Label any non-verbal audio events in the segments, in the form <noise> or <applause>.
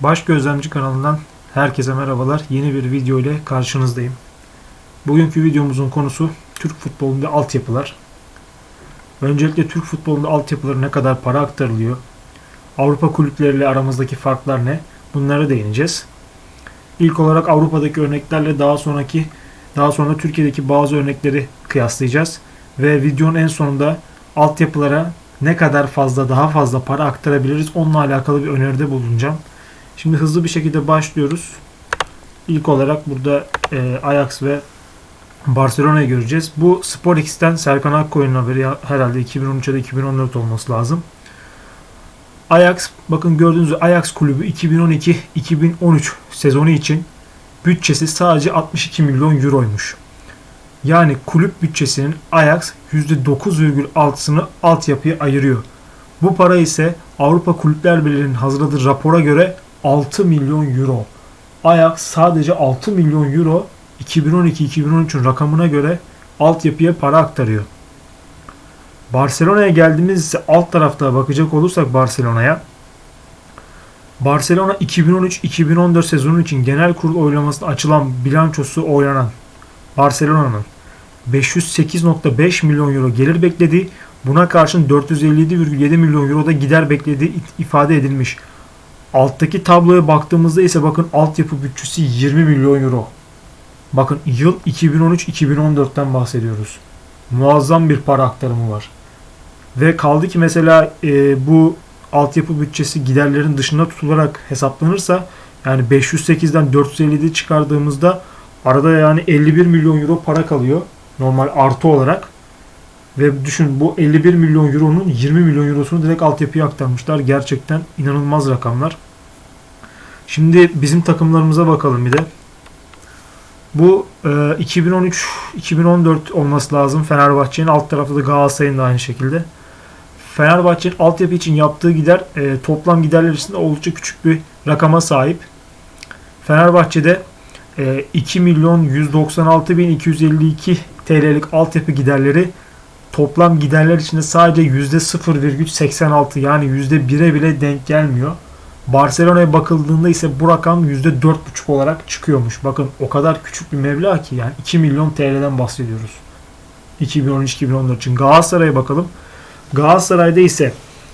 Baş Gözlemci kanalından herkese merhabalar. Yeni bir video ile karşınızdayım. Bugünkü videomuzun konusu Türk futbolunda altyapılar. Öncelikle Türk futbolunda altyapıları ne kadar para aktarılıyor? Avrupa kulüpleriyle aramızdaki farklar ne? Bunlara değineceğiz. İlk olarak Avrupa'daki örneklerle daha sonraki daha sonra Türkiye'deki bazı örnekleri kıyaslayacağız ve videonun en sonunda altyapılara ne kadar fazla daha fazla para aktarabiliriz onunla alakalı bir öneride bulunacağım. Şimdi hızlı bir şekilde başlıyoruz. İlk olarak burada e, Ajax ve Barcelona'yı göreceğiz. Bu SporX'ten Serkan Akkoyun'un haberi herhalde 2013 ya da 2014 olması lazım. Ajax bakın gördüğünüz Ajax kulübü 2012-2013 sezonu için bütçesi sadece 62 milyon euroymuş. Yani kulüp bütçesinin Ajax %9,6'sını altyapıya ayırıyor. Bu para ise Avrupa Kulüpler Birliği'nin hazırladığı rapora göre 6 milyon euro. Ajax sadece 6 milyon euro 2012-2013'ün rakamına göre altyapıya para aktarıyor. Barcelona'ya geldiğimiz alt tarafta bakacak olursak Barcelona'ya Barcelona 2013-2014 sezonu için genel kurul oylamasında açılan bilançosu oylanan Barcelona'nın 508.5 milyon euro gelir beklediği, buna karşın 457,7 milyon euro da gider beklediği ifade edilmiş. Alttaki tabloya baktığımızda ise bakın altyapı bütçesi 20 milyon euro. Bakın yıl 2013-2014'ten bahsediyoruz. Muazzam bir para aktarımı var. Ve kaldı ki mesela e, bu altyapı bütçesi giderlerin dışında tutularak hesaplanırsa yani 508'den 457 çıkardığımızda arada yani 51 milyon euro para kalıyor. Normal artı olarak. Ve düşün bu 51 milyon euronun 20 milyon eurosunu direkt altyapıya aktarmışlar. Gerçekten inanılmaz rakamlar. Şimdi bizim takımlarımıza bakalım bir de. Bu e, 2013-2014 olması lazım. Fenerbahçe'nin alt tarafta da Galatasaray'ın da aynı şekilde. Fenerbahçe'nin altyapı için yaptığı gider e, toplam giderler içinde oldukça küçük bir rakama sahip. Fenerbahçe'de e, 2 milyon 196 bin 252 TL'lik altyapı giderleri toplam giderler içinde sadece %0,86 yani %1'e bile denk gelmiyor. Barcelona'ya bakıldığında ise bu rakam %4,5 olarak çıkıyormuş. Bakın o kadar küçük bir meblağ ki yani 2 milyon TL'den bahsediyoruz. 2013-2014 için. Galatasaray'a bakalım. Galatasaray'da ise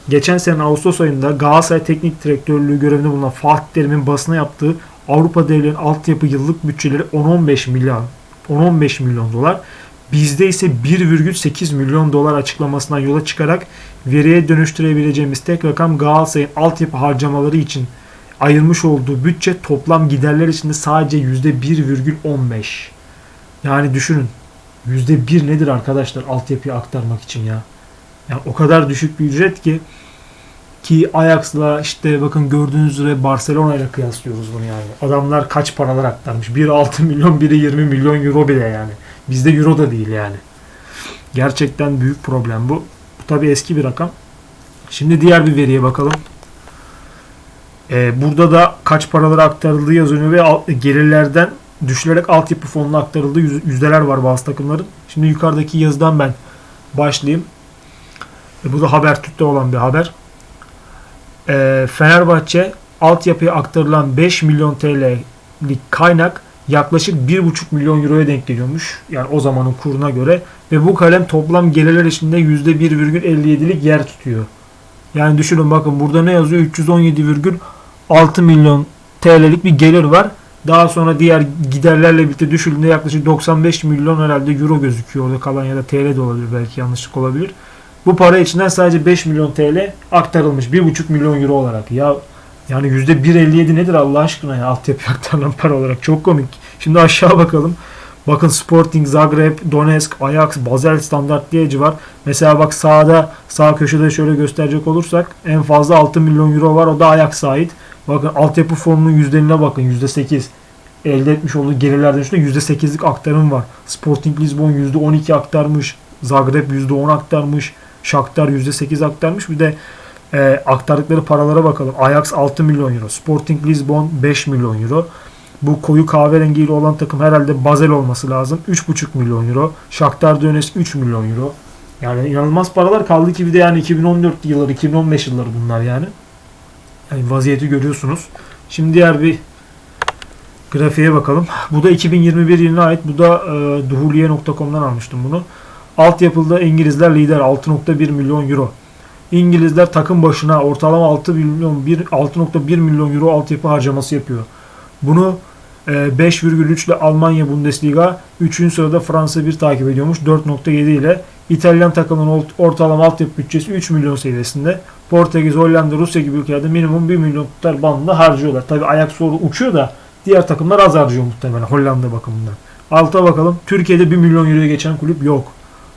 geçen sene Ağustos ayında Galatasaray Teknik Direktörlüğü görevinde bulunan Fatih Terim'in basına yaptığı Avrupa devlerinin altyapı yıllık bütçeleri 10-15 milyon 10-15 milyon dolar. Bizde ise 1,8 milyon dolar açıklamasından yola çıkarak veriye dönüştürebileceğimiz tek rakam Galatasaray'ın altyapı harcamaları için ayırmış olduğu bütçe toplam giderler içinde sadece %1,15. Yani düşünün %1 nedir arkadaşlar altyapıyı aktarmak için ya. Yani o kadar düşük bir ücret ki ki Ajax'la işte bakın gördüğünüz üzere Barcelona ile kıyaslıyoruz bunu yani. Adamlar kaç paralar aktarmış. Biri 6 milyon, biri 20 milyon euro bile yani. Bizde euro da değil yani. Gerçekten büyük problem bu. Bu tabi eski bir rakam. Şimdi diğer bir veriye bakalım. Ee, burada da kaç paralara aktarıldığı yazıyor ve alt, gelirlerden düşülerek altyapı fonuna aktarıldığı yüzdeler var bazı takımların. Şimdi yukarıdaki yazıdan ben başlayayım. E, bu da Habertürk'te olan bir haber. E, Fenerbahçe altyapıya aktarılan 5 milyon TL'lik kaynak yaklaşık 1,5 milyon euroya denk geliyormuş. Yani o zamanın kuruna göre. Ve bu kalem toplam gelirler içinde %1,57'lik yer tutuyor. Yani düşünün bakın burada ne yazıyor? 317,6 milyon TL'lik bir gelir var. Daha sonra diğer giderlerle birlikte düşüldüğünde yaklaşık 95 milyon herhalde euro gözüküyor. Orada kalan ya da TL de olabilir belki yanlışlık olabilir. Bu para içinden sadece 5 milyon TL aktarılmış. 1,5 milyon euro olarak. Ya yani %1.57 nedir Allah aşkına ya altyapı <laughs> aktarılan para olarak. Çok komik. Şimdi aşağı bakalım. Bakın Sporting, Zagreb, Donetsk, Ajax, Basel Standart diye var. Mesela bak sağda, sağ köşede şöyle gösterecek olursak en fazla 6 milyon euro var. O da Ajax'a ait. Bakın altyapı fonunun yüzdeline bakın. %8 elde etmiş olduğu gelirlerden şurada %8'lik aktarım var. Sporting Lisbon %12 aktarmış. Zagreb %10 aktarmış. Shakhtar %8 aktarmış. Bir de e, aktardıkları paralara bakalım. Ajax 6 milyon euro. Sporting Lisbon 5 milyon euro. Bu koyu kahverengiyle olan takım herhalde Basel olması lazım. 3,5 milyon euro. Shakhtar Donetsk 3 milyon euro. Yani inanılmaz paralar kaldı ki bir de yani 2014 yılları, 2015 yılları bunlar yani. Yani vaziyeti görüyorsunuz. Şimdi diğer bir grafiğe bakalım. Bu da 2021 yılına ait. Bu da e, duhuliye.com'dan almıştım bunu. Altyapıda İngilizler lider 6.1 milyon euro. İngilizler takım başına ortalama 6 milyon 1 6.1 milyon euro altyapı harcaması yapıyor. Bunu e, 5,3 ile Almanya Bundesliga, 3. sırada Fransa 1 takip ediyormuş 4.7 ile. İtalyan takımının ort- ortalama altyapı bütçesi 3 milyon seviyesinde. Portekiz, Hollanda, Rusya gibi ülkelerde minimum 1 milyon tutar bandında harcıyorlar. Tabi ayak soru uçuyor da diğer takımlar az harcıyor muhtemelen Hollanda bakımından. Alta bakalım. Türkiye'de 1 milyon euroya geçen kulüp yok.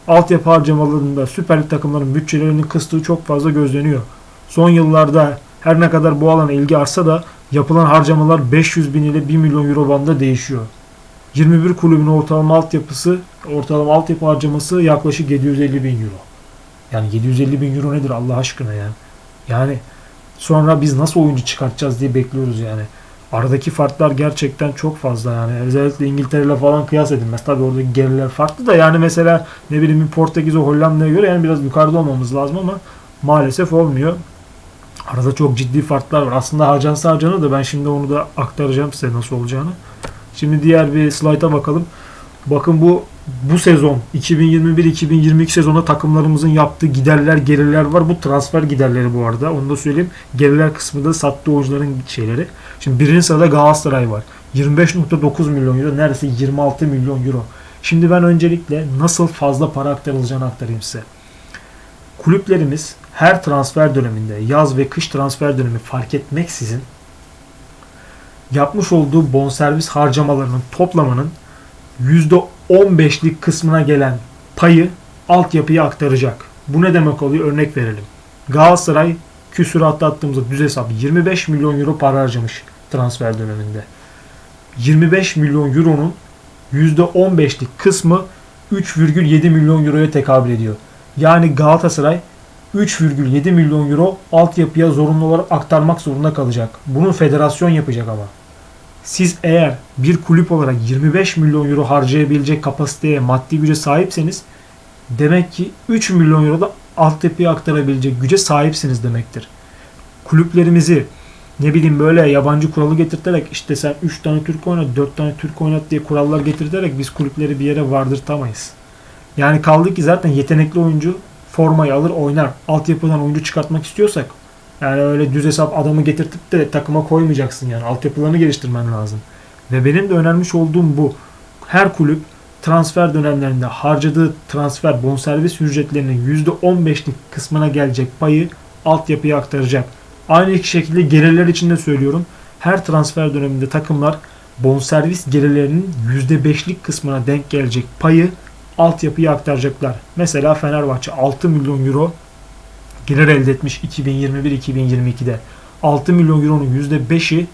Altyapı harcamalarında Süper Lig takımların bütçelerinin kıstığı çok fazla gözleniyor. Son yıllarda her ne kadar bu alana ilgi artsa da yapılan harcamalar 500 bin ile 1 milyon euro bandında değişiyor. 21 kulübün ortalama altyapısı, ortalama altyapı harcaması yaklaşık 750 bin euro. Yani 750 bin euro nedir Allah aşkına ya? Yani sonra biz nasıl oyuncu çıkartacağız diye bekliyoruz yani. Aradaki farklar gerçekten çok fazla yani. Özellikle İngiltere ile falan kıyas edilmez. Tabii oradaki geriler farklı da yani mesela ne bileyim Portekiz o Hollanda'ya göre yani biraz yukarıda olmamız lazım ama maalesef olmuyor. Arada çok ciddi farklar var. Aslında harcansa harcanır da ben şimdi onu da aktaracağım size nasıl olacağını. Şimdi diğer bir slayta bakalım. Bakın bu bu sezon 2021-2022 sezonda takımlarımızın yaptığı giderler gelirler var. Bu transfer giderleri bu arada. Onu da söyleyeyim. Gelirler kısmı da sattığı oyuncuların şeyleri. Şimdi birinci sırada Galatasaray var. 25.9 milyon euro. Neredeyse 26 milyon euro. Şimdi ben öncelikle nasıl fazla para aktarılacağını aktarayım size. Kulüplerimiz her transfer döneminde yaz ve kış transfer dönemi fark etmeksizin yapmış olduğu bonservis harcamalarının toplamının %15'lik kısmına gelen payı altyapıya aktaracak. Bu ne demek oluyor? Örnek verelim. Galatasaray küsuratta attığımızda düz hesap 25 milyon euro para harcamış transfer döneminde. 25 milyon euronun %15'lik kısmı 3,7 milyon euroya tekabül ediyor. Yani Galatasaray 3,7 milyon euro altyapıya zorunlu olarak aktarmak zorunda kalacak. Bunu federasyon yapacak ama. Siz eğer bir kulüp olarak 25 milyon euro harcayabilecek kapasiteye, maddi güce sahipseniz demek ki 3 milyon euro da altyapıya aktarabilecek güce sahipsiniz demektir. Kulüplerimizi ne bileyim böyle yabancı kuralı getirterek işte sen 3 tane Türk oynat, 4 tane Türk oynat diye kurallar getirterek biz kulüpleri bir yere vardırtamayız. Yani kaldı ki zaten yetenekli oyuncu formayı alır oynar. Altyapıdan oyuncu çıkartmak istiyorsak yani öyle düz hesap adamı getirtip de takıma koymayacaksın yani. Altyapılarını geliştirmen lazım. Ve benim de önermiş olduğum bu. Her kulüp transfer dönemlerinde harcadığı transfer bonservis ücretlerinin %15'lik kısmına gelecek payı altyapıya aktaracak. Aynı şekilde gelirler için de söylüyorum. Her transfer döneminde takımlar bonservis gelirlerinin %5'lik kısmına denk gelecek payı altyapıya aktaracaklar. Mesela Fenerbahçe 6 milyon euro gelir elde etmiş 2021-2022'de. 6 milyon euronun %5'i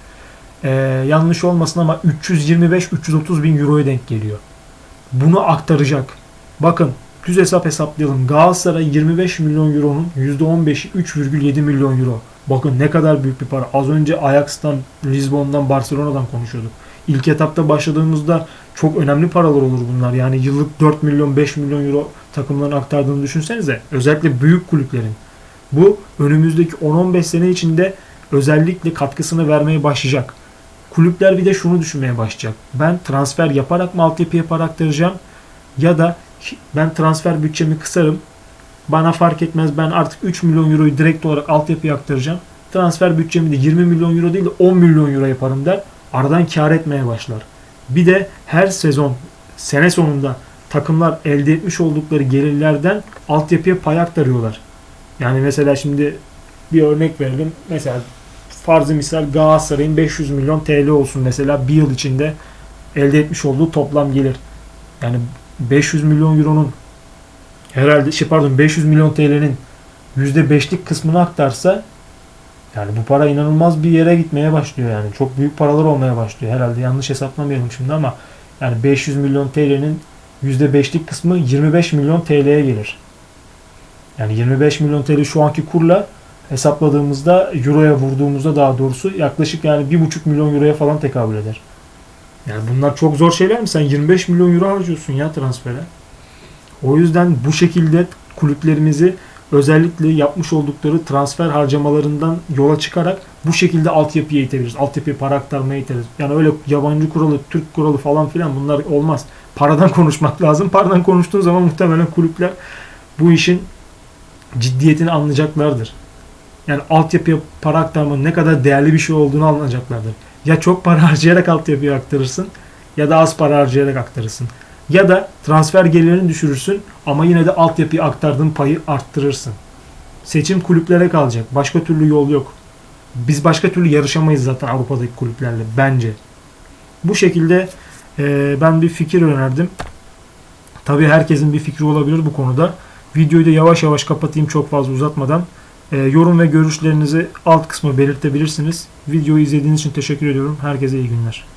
e, yanlış olmasın ama 325-330 bin euroya denk geliyor. Bunu aktaracak. Bakın düz hesap hesaplayalım. Galatasaray 25 milyon euronun %15'i 3,7 milyon euro. Bakın ne kadar büyük bir para. Az önce Ajax'tan, Lisbon'dan, Barcelona'dan konuşuyorduk. İlk etapta başladığımızda çok önemli paralar olur bunlar. Yani yıllık 4 milyon 5 milyon euro takımların aktardığını düşünsenize. Özellikle büyük kulüplerin. Bu önümüzdeki 10-15 sene içinde özellikle katkısını vermeye başlayacak. Kulüpler bir de şunu düşünmeye başlayacak. Ben transfer yaparak mı altyapıya para aktaracağım ya da ben transfer bütçemi kısarım. Bana fark etmez ben artık 3 milyon euroyu direkt olarak altyapıya aktaracağım. Transfer bütçemi de 20 milyon euro değil de 10 milyon euro yaparım der. Aradan kar etmeye başlar. Bir de her sezon sene sonunda takımlar elde etmiş oldukları gelirlerden altyapıya pay aktarıyorlar. Yani mesela şimdi bir örnek verelim. Mesela farzı misal Galatasaray'ın 500 milyon TL olsun mesela bir yıl içinde elde etmiş olduğu toplam gelir. Yani 500 milyon euronun herhalde şey pardon 500 milyon TL'nin %5'lik kısmını aktarsa yani bu para inanılmaz bir yere gitmeye başlıyor yani. Çok büyük paralar olmaya başlıyor. Herhalde yanlış hesaplamayalım şimdi ama yani 500 milyon TL'nin %5'lik kısmı 25 milyon TL'ye gelir. Yani 25 milyon TL şu anki kurla hesapladığımızda euroya vurduğumuzda daha doğrusu yaklaşık yani 1,5 milyon euroya falan tekabül eder. Yani bunlar çok zor şeyler mi? Sen 25 milyon euro harcıyorsun ya transfere. O yüzden bu şekilde kulüplerimizi özellikle yapmış oldukları transfer harcamalarından yola çıkarak bu şekilde altyapıya itebiliriz. Altyapıya para aktarmaya iteriz. Yani öyle yabancı kuralı, Türk kuralı falan filan bunlar olmaz. Paradan <laughs> konuşmak lazım. Paradan konuştuğun zaman muhtemelen kulüpler bu işin ciddiyetini anlayacaklardır. Yani altyapıya para aktarmanın ne kadar değerli bir şey olduğunu anlayacaklardır. Ya çok para <laughs> harcayarak altyapıya aktarırsın ya da az para harcayarak aktarırsın. Ya da transfer gelirini düşürürsün ama yine de altyapıya aktardığın payı arttırırsın. Seçim kulüplere kalacak. Başka türlü yol yok. Biz başka türlü yarışamayız zaten Avrupa'daki kulüplerle bence. Bu şekilde e, ben bir fikir önerdim. Tabii herkesin bir fikri olabilir bu konuda. Videoyu da yavaş yavaş kapatayım çok fazla uzatmadan. E, yorum ve görüşlerinizi alt kısma belirtebilirsiniz. Videoyu izlediğiniz için teşekkür ediyorum. Herkese iyi günler.